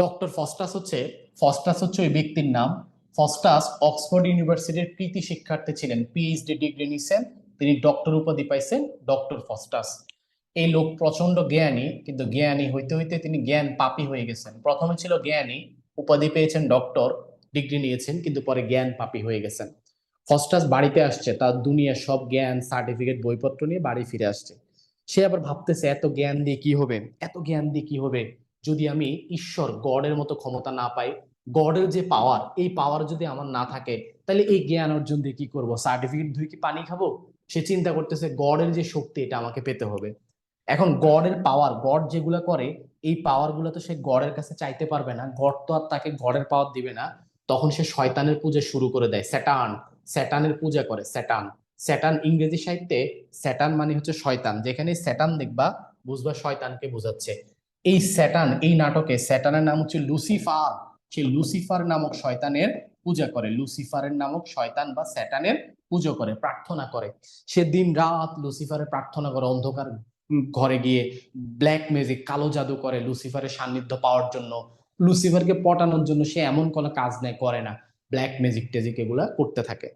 Doctor Faustus হচ্ছে Faustus হচ্ছে ওই ব্যক্তির নাম। ফস্টাস অক্সফোর্ড ইউনিভার্সিটির কৃতি শিক্ষার্থী ছিলেন পিএইচডি ডিগ্রি নিছেন, তিনি ডক্টর উপাধি পাইছেন ডক্টর ফস্টাস। এই লোক প্রচণ্ড জ্ঞানী, কিন্তু জ্ঞানী হইতে হইতে তিনি জ্ঞান পাপী হয়ে গেছেন। প্রথমে ছিল জ্ঞানী, উপাধি পেয়েছেন ডক্টর, ডিগ্রি নিয়েছেন, কিন্তু পরে জ্ঞান পাপী হয়ে গেছেন। ফস্টাস বাড়িতে আসছে, তার দুনিয়ার সব জ্ঞান, সার্টিফিকেট, বইপত্র নিয়ে বাড়ি ফিরে আসছে। সে আবার ভাবতেছে, এত জ্ঞান দিয়ে কি হবে? এত জ্ঞান দিয়ে কি হবে? যদি আমি ঈশ্বর, গডের মতো ক্ষমতা না পাই, গডের যে পাওয়ার এই পাওয়ার যদি আমার না থাকে, তাহলে এই জ্ঞান অর্জন দিয়ে কি করব? সার্টিফিকেট ধুই কি পানি খাব? সে চিন্তা করতেছে, গডের যে শক্তি, এটা আমাকে পেতে হবে। এখন গডের পাওয়ার গড যেগুলো করে, এই পাওয়ারগুলো তো সে গডের কাছে চাইতে পারবে না। গড তো আর তাকে গডের পাওয়ার দিবে না। তখন সে শয়তানের পূজা শুরু করে দেয়। স্যাটান, স্যাটানের পূজা করে, স্যাটান। স্যাটান ইংরেজি সাহিত্যে, স্যাটান মানে হচ্ছে শয়তান। যেখানে স্যাটান দেখবা, বুঝবা শয়তানকে বোঝাচ্ছে। এই স্যাটান, এই নাটকে, স্যাটানের নাম হচ্ছে লুসিফার। সেই লুসিফার নামক শয়তানের পূজা করে। লুসিফারের নামক শয়তান বা স্যাটানের পুজো করে, প্রার্থনা করে। সে দিন রাত লুসিফারের প্রার্থনা করে, অন্ধকার ঘরে গিয়ে ব্ল্যাক ম্যাজিক, কালো জাদু করে লুসিফারের সান্নিধ্য পাওয়ার জন্য। লুসিফারকে পটানোর জন্য সে এমন কোনো কাজ নেই, করে না। ব্ল্যাক ম্যাজিক টেজিক এগুলা করতে থাকে।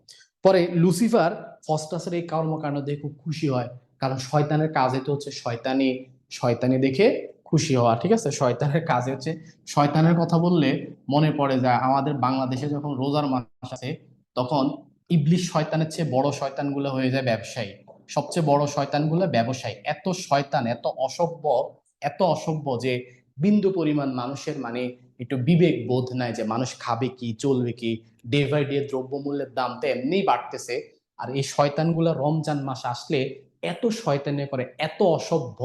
পরে লুসিফার ফস্টাসের এই কর্মকাণ্ড দেখে খুব খুশি হয়। কারণ শয়তানের কাজে তো হচ্ছে শয়তানি শয়তানি দেখে খুশি হওয়া, ঠিক আছে? শয়তানের কাজ হচ্ছে, শয়তানের কথা বললে মনে পড়ে যায়, আমাদের বাংলাদেশে যখন রোজার মাস আছে তখন ইবলিশ শয়তানের চেয়ে বড় শয়তানগুলো হয়ে যায় ব্যবসায়ী। সবচেয়ে বড় শয়তানগুলো ব্যবসায়ী। এত শয়তান, এত অসভ্য এত অসভ্য যে বিন্দু পরিমাণ মানুষের মানে একটু বিবেক বোধ নাই যে মানুষ খাবে কি, চলবে কি ডে বাই ডে দ্রব্যমূল্যের দাম তো এমনিই বাড়তেছে। আর এই শয়তানগুলো রমজান মাস আসলে এত শয়তানে করে এত অসভ্য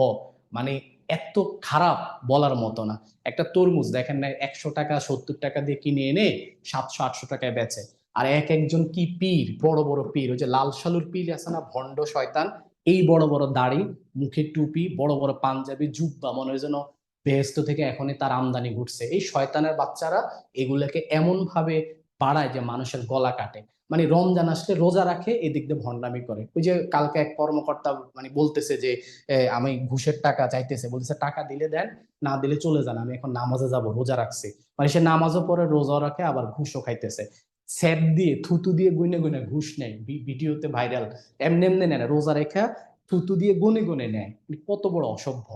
মানে এত খারাপ বলার মতো না। একটা তরমুজ দেখেন না, একশো টাকা, সত্তর টাকা দিয়ে কিনে এনে সাতশো, আটশো টাকায় বেচে। আর এক একজন কি পীর, বড় বড় পীর, ওই যে লাল সালুর পীর আছে না, ভণ্ড শয়তান, এই বড় বড় দাড়ি, মুখে টুপি, বড় বড় পাঞ্জাবি, জুব্বা, মনে হয় যেন বেহেস্ত থেকে এখনই তার আমদানি ঘুরছে এই শয়তানের বাচ্চারা এগুলোকে এমন ভাবে বাড়ায় যে মানুষের গলা কাটে। মানে রমজান আসলে রোজা রাখে, এদিক দিয়ে ভণ্ডামি করে। ওই যে কালকে এক কর্মকর্তা মানে বলতেছে যে আমি ঘুষের টাকা চাইতেছে। বলতেছে, টাকা দিলে দেন, না দিলে চলে যান, আমি এখন নামাজে যাব, রোজা রাখছি। মানে সে নামাজও পরে রোজা রাখে, আবার ঘুষও খাইতেছে। স্যাপ দিয়ে থুতু দিয়ে গুনে গুনে ঘুষ নেয় ভিডিওতে ভাইরাল। এমনি এমনি নেয় না, রোজা রেখা থুতু দিয়ে গুনে গুনে নেয়। মানে কত বড় অসভ্য।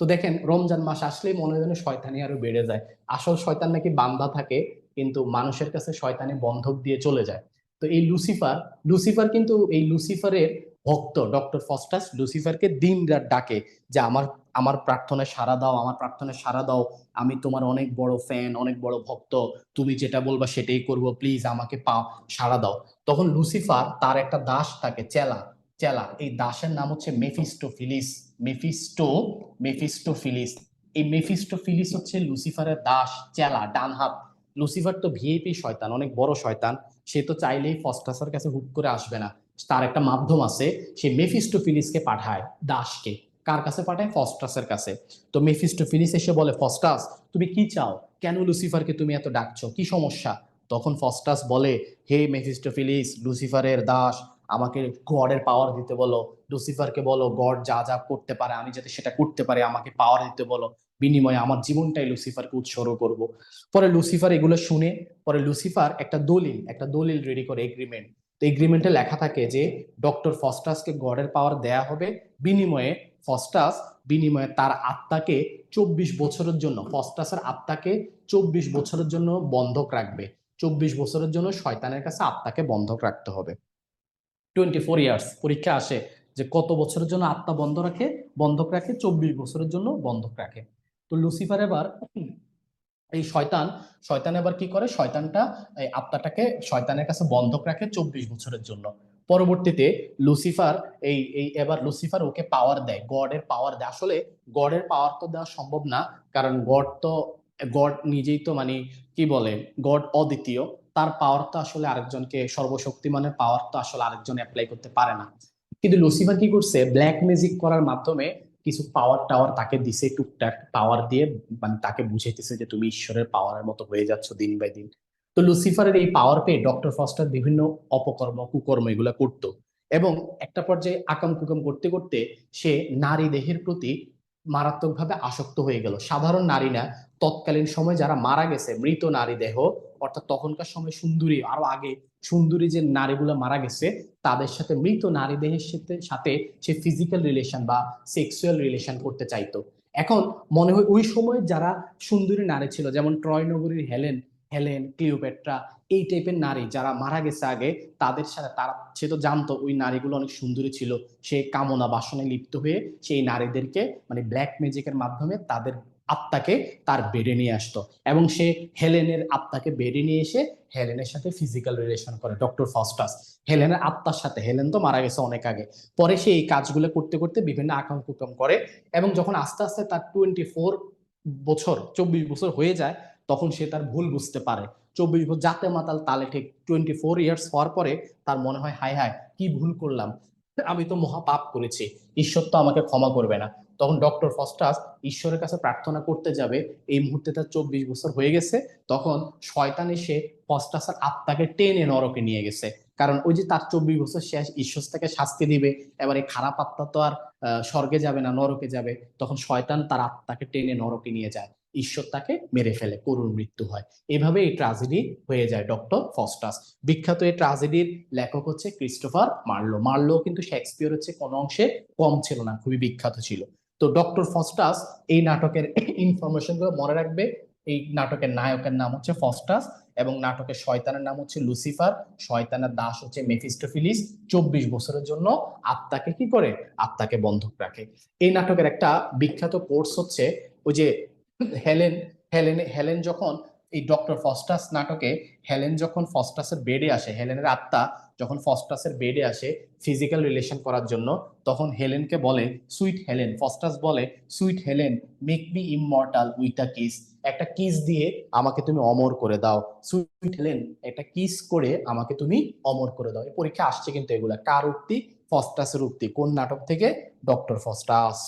তো দেখেন, রমজান মাস আসলেই মনে যেন শয়তানি আরও বেড়ে যায়। আসল শয়তান নাকি বান্দা থাকে, কিন্তু মানুষের কাছে শয়তানি বন্ধক দিয়ে চলে যায়। তো এই লুসিফার লুসিফার কিন্তু এই লুসিফারের ভক্ত ডক্টর ফস্টাস লুসিফারকে দিন রাত ডাকে যে আমার আমার প্রার্থনায় সারা দাও, আমার প্রার্থনায় সারা দাও, আমি তোমার অনেক বড় ফ্যান অনেক বড় ভক্ত, তুমি যেটা বলবা সেটাই করব প্লিজ আমাকে পা সারা দাও। তখন লুসিফার তার একটা দাস থাকে চেলা চেলা এই দাসের নাম হচ্ছে Mephistopheles Mephisto Mephistopheles এই মেফিস্টো ফিলিস হচ্ছে লুসিফারের দাস চেলা ডান হাত। লুসিফার তো ভিএপি শয়তান, অনেক বড় শয়তান। সে তো চাইলেই ফস্টাসের কাছে হুট করে আসবে না। তার একটা মাধ্যম আছে, সে মেফিস্টোফিলিসকে পাঠায়, দাসকে। কার কাছে পাঠায়? ফস্টাসের কাছে। তো মেফিস্টোফিলিস এসে বলে, ফস্টাস, তুমি কি চাও? কেন লুসিফারকে তুমি এত ডাকছো? কি সমস্যা? তখন ফস্টাস বলে, হে মেফিস্টোফিলিস লুসিফারের দাস, আমাকে গডের পাওয়ার দিতে বলো। লুসিফারকে বলো, গড যা যা করতে পারে, আমি যাতে সেটা করতে পারি, আমাকে পাওয়ার দিতে বলো। বিনিময়ে আমার জীবনটাই লুসিফারকে উৎসর্গ করব। পরে লুসিফার এগুলো শুনে, পরে লুসিফার একটা দলিল একটা দলিল রেডি করে এগ্রিমেন্ট তো এগ্রিমেন্টে লেখা থাকে যে ডক্টর ফস্টাসকে গডের পাওয়ার দেয়া হবে, বিনিময়ে ফস্টাস বিনিময়ে তার আত্মাকে চব্বিশ বছরের জন্য ফস্টাসের আত্মাকে চব্বিশ বছরের জন্য বন্ধক রাখবে। চব্বিশ বছরের জন্য শয়তানের কাছে আত্মাকে বন্ধক রাখতে হবে। টোয়েন্টি ফোর ইয়ার্স পরীক্ষা আসে যে কত বছরের জন্য আত্মা বন্ধ রাখে? বন্ধক রাখে, চব্বিশ বছরের জন্য বন্ধক রাখে। তো লুসিফার এবার এই শয়তান শয়তান এবার কি করে? শয়তানটা এই আত্মাটাকে শয়তানের কাছে বন্ধক রাখে চব্বিশ বছরের জন্য। পরবর্তীতে লুসিফার এই এই এবার লুসিফার ওকে পাওয়ার দেয় গডের পাওয়ার দেয়। আসলে গডের পাওয়ার তো দেওয়া সম্ভব না, কারণ গড তো গড নিজেই তো মানে কি বলে? গড অদ্বিতীয়। তার পাওয়ার তো আসলে আরেকজনকে, সর্বশক্তিমানের পাওয়ার তো আসলে আরেকজন অ্যাপ্লাই করতে পারে না। কিন্তু লুসিফার কি করছে? ব্ল্যাক ম্যাজিক করার মাধ্যমে কিছু পাওয়ার টাওয়ার তাকে দিছে টুকটাক পাওয়ার দিয়ে মানে তাকে বুঝাইতেছে যে তুমি ঈশ্বরের পাওয়ারের মতো হয়ে যাচ্ছ দিন বাই দিন। তো লুসিফারের এই পাওয়ার পেয়ে ডক্টর ফস্টার বিভিন্ন অপকর্ম, কুকর্ম এগুলো করত এবং একটা পর্যায়ে আকাম কুকাম করতে করতে সে নারী দেহের প্রতি মারাত্মকভাবে আসক্ত হয়ে গেল। সাধারণ নারী না, তৎকালীন সময় যারা মারা গেছে, মৃত নারী দেহ অর্থাৎ তখনকার সময় সুন্দরী, আরও আগে সুন্দরী যে নারীগুলো মারা গেছে, তাদের সাথে মৃত নারী দেহের সাথে সাথে সে ফিজিক্যাল রিলেশন বা সেক্সুয়াল রিলেশন করতে চাইতো। এখন মনে হয় ওই সময় যারা সুন্দরী নারী ছিল, যেমন ট্রয় নগরীর হেলেন হেলেন, ক্লিওপেট্রা, এই টাইপের নারী যারা মারা গেছে আগে, তাদের সাথে তারা, সে তো জানতো ওই নারীগুলো অনেক সুন্দরী ছিল। সে কামনা বাসনে লিপ্ত হয়ে সেই নারীদেরকে মানে ব্ল্যাক ম্যাজিকের মাধ্যমে তাদের আত্মাকে তার বেডে নিয়ে আসতো এবং সে হেলেনের আত্মাকে বেডে নিয়ে এসে হেলেনের সাথে ফিজিক্যাল রিলেশন করে ডক্টর ফস্টাস হেলেনের আত্মার সাথে, হেলেন তো মারা গেছে অনেক আগে। পরে সে এই কাজগুলো করতে করতে বিভিন্ন আকাম কুকম করে এবং যখন আস্তে আস্তে তার টোয়েন্টি ফোর বছর, চব্বিশ বছর হয়ে যায়, তখন সে তার ভুল বুঝতে পারে। চব্বিশ বছর জাতে মাতাল তালে ঠিক টোয়েন্টি ফোর ইয়ার্স হওয়ার পরে তার মনে হয়, হায় হায়, কি ভুল করলাম? আমি তো মহা পাপ করেছি। ঈশ্বর তো আমাকে ক্ষমা করবে না। তখন ডক্টর ফস্টাস ঈশ্বরের কাছে প্রার্থনা করতে যাবে, এই মুহূর্তে তার চব্বিশ বছর হয়ে গেছে, তখন শয়তান এসে ফস্টাসের আত্মাকে টেনে নরকে নিয়ে গেছে। কারণ ওই যে তার চব্বিশ বছর শেষ, ঈশ্বর তাকে শাস্তি দিবে, এবার এই খারাপ আত্মা তো আর স্বর্গে যাবে না, নরকে যাবে। তখন শয়তান তার আত্মাকে টেনে নরকে নিয়ে যায়। ঈশ্বর তাকে মেরে ফেলে, করুণ মৃত্যু হয়। এভাবে এই ট্রাজেডি হয়ে যায় ডক্টর ফস্টাস। বিখ্যাত এই ট্রাজেডির লেখক হচ্ছে ক্রিস্টোফার মার্লো। মার্লো কিন্তু শেক্সপিয়র হচ্ছে কোনো অংশে কম ছিল না, খুবই বিখ্যাত ছিল। তো ডক্টর ফস্টাস এই নাটকের ইনফরমেশনগুলো মনে রাখবে। এই নাটকের নায়কের নাম হচ্ছে ফস্টাস এবং নাটকের শয়তানের নাম হচ্ছে লুসিফার। শয়তানের দাস হচ্ছে মেফিস্টোফিলিস। চব্বিশ বছরের জন্য আত্মাকে কি করে? আত্মাকে বন্ধক রাখে। এই নাটকের একটা বিখ্যাত কোর্স হচ্ছে ওই যে হেলেন হেলেন হেলেন যখন এই ডক্টর ফস্টাস নাটকে হেলেন যখন ফস্টাসের বেডে আসে, হেলেনের আত্মা যখন ফস্টাসের বেডে আসে ফিজিক্যাল রিলেশন করার জন্য, তখন হেলেনকে বলে সুইট হেলেন ফস্টাস বলে sweet Helen make me immortal with a kiss একটা কিস দিয়ে আমাকে তুমি অমর করে দাও। সুইট হেলেন একটা কিস করে আমাকে তুমি অমর করে দাও। এই পরীক্ষা আসছে কিন্তু এগুলা। কার উক্তি? ফস্টাসের উক্তি। কোন নাটক থেকে? Doctor Faustus.